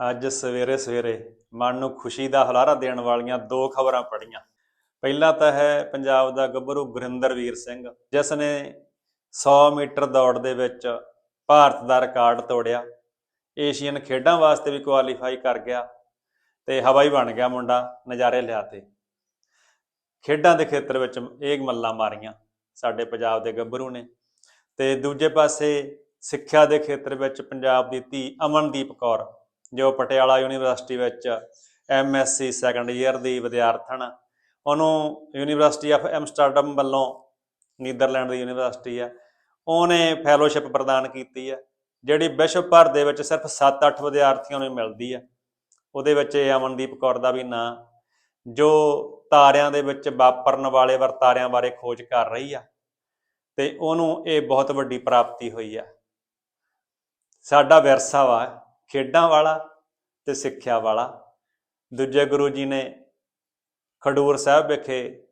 ਅੱਜ ਸਵੇਰੇ ਸਵੇਰੇ ਮਨ ਨੂੰ ਖੁਸ਼ੀ ਦਾ ਹੁਲਾਰਾ ਦੇਣ ਵਾਲੀਆਂ ਦੋ ਖਬਰਾਂ ਪੜੀਆਂ ਪਹਿਲਾ ਤਾਂ ਹੈ ਪੰਜਾਬ ਦਾ ਗੱਭਰੂ ਗੁਰਿੰਦਰਵੀਰ ਸਿੰਘ, ਜਿਸ ਨੇ 100 ਮੀਟਰ ਦੌੜ ਦੇ ਵਿੱਚ ਭਾਰਤ ਦਾ ਰਿਕਾਰਡ ਤੋੜਿਆ। ਏਸ਼ੀਅਨ ਖੇਡਾਂ ਵਾਸਤੇ ਵੀ ਕੁਆਲੀਫਾਈ ਕਰ ਗਿਆ ਤੇ ਹਵਾਈ ਬਣ ਗਿਆ ਮੁੰਡਾ, ਨਜ਼ਾਰੇ ਲਿਆਤੇ ਖੇਡਾਂ ਦੇ ਖੇਤਰ ਵਿੱਚ ਇਹ ਮੱਲਾਂ ਮਾਰੀਆਂ ਸਾਡੇ ਪੰਜਾਬ ਦੇ ਗੱਭਰੂ ਨੇ ਤੇ ਦੂਜੇ ਪਾਸੇ ਸਿੱਖਿਆ ਦੇ ਖੇਤਰ ਵਿੱਚ ਪੰਜਾਬ ਦੀ ਧੀ ਅਮਨਦੀਪ ਕੌਰ ਜੋ ਪਟਿਆਲਾ ਯੂਨੀਵਰਸਿਟੀ ਵਿੱਚ ਐਮਐਸਸੀ ਸੈਕੰਡ ਈਅਰ ਦੀ ਵਿਦਿਆਰਥਣ। ਆ। ਉਹਨੂੰ ਯੂਨੀਵਰਸਿਟੀ ਆਫ ਐਮਸਟਰਡਮ ਵੱਲੋਂ ਨੀਦਰਲੈਂਡ ਦੀ ਯੂਨੀਵਰਸਿਟੀ ਆ ਉਹਨੇ ਫੈਲੋਸ਼ਿਪ ਪ੍ਰਦਾਨ ਕੀਤੀ ਆ ਜਿਹੜੀ ਵਿਸ਼ਵ ਭਰ ਦੇ ਵਿੱਚ ਸਿਰਫ 7-8 ਵਿਦਿਆਰਥੀਆਂ ਨੂੰ ਮਿਲਦੀ ਆ ਉਹਦੇ ਵਿੱਚ ਇਹ ਅਮਨਦੀਪ ਕੌਰ ਦਾ ਵੀ ਨਾਂ, ਜੋ ਤਾਰਿਆਂ ਦੇ ਵਿੱਚ ਵਾਪਰਨ ਵਾਲੇ ਵਰਤਾਰਿਆਂ ਬਾਰੇ ਖੋਜ ਕਰ ਰਹੀ ਆ। ਤੇ ਉਹਨੂੰ ਇਹ ਬਹੁਤ ਵੱਡੀ ਪ੍ਰਾਪਤੀ ਹੋਈ ਆ। ਸਾਡਾ ਵਿਰਸਾ ਵਾ। ਖੇਡਾਂ ਵਾਲਾ ਤੇ ਸਿੱਖਿਆ ਵਾਲਾ। ਦੂਜੇ ਗੁਰੂ ਜੀ ਨੇ ਖਡੂਰ ਸਾਹਿਬ ਵਿਖੇ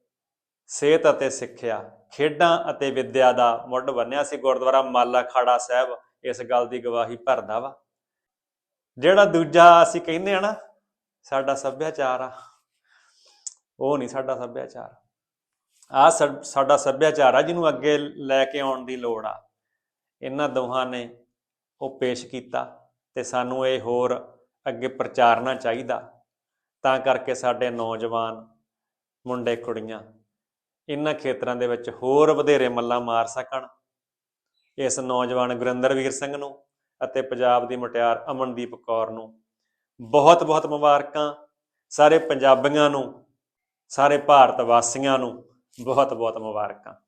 ਸਿਹਤ ਅਤੇ ਸਿੱਖਿਆ, ਖੇਡਾਂ ਅਤੇ ਵਿੱਦਿਆ ਦਾ ਮੁੱਢ ਬੰਨਿਆ ਸੀ। ਗੁਰਦੁਆਰਾ ਮਾਲਾ ਖਾੜਾ ਸਾਹਿਬ ਇਸ ਗੱਲ ਦੀ ਗਵਾਹੀ ਭਰਦਾ ਵਾ। ਜਿਹੜਾ ਦੂਜਾ ਅਸੀਂ ਕਹਿੰਦੇ ਆ ਨਾ, ਸਾਡਾ ਸੱਭਿਆਚਾਰ ਆ। ਉਹ ਨਹੀਂ ਸਾਡਾ ਸੱਭਿਆਚਾਰ। ਆ ਸਾਡਾ ਸੱਭਿਆਚਾਰ ਆ, ਜਿਹਨੂੰ ਅੱਗੇ ਲੈ ਕੇ ਆਉਣ ਦੀ ਲੋੜ ਆ। ਇਹਨਾਂ ਦੋਹਾਂ ਨੇ ਉਹ ਪੇਸ਼ ਕੀਤਾ। ਤੇ ਸਾਨੂੰ ਇਹ ਹੋਰ ਅੱਗੇ ਪ੍ਰਚਾਰਨਾ ਚਾਹੀਦਾ। ਤਾਂ ਕਰਕੇ ਸਾਡੇ ਨੌਜਵਾਨ, ਮੁੰਡੇ, ਕੁੜੀਆਂ ਇਹਨਾਂ ਖੇਤਰਾਂ ਦੇ ਵਿੱਚ ਹੋਰ ਵਧੇਰੇ ਮੱਲਾਂ ਮਾਰ ਸਕਣ। ਇਸ ਨੌਜਵਾਨ ਗੁਰਿੰਦਰਵੀਰ ਸਿੰਘ ਨੂੰ ਅਤੇ ਪੰਜਾਬ ਦੀ ਮੁਟਿਆਰ ਅਮਨਦੀਪ ਕੌਰ ਨੂੰ ਬਹੁਤ ਬਹੁਤ ਮੁਬਾਰਕਾਂ। ਸਾਰੇ ਪੰਜਾਬੀਆਂ ਨੂੰ, ਸਾਰੇ ਭਾਰਤ ਵਾਸੀਆਂ ਨੂੰ ਬਹੁਤ ਬਹੁਤ ਮੁਬਾਰਕਾਂ।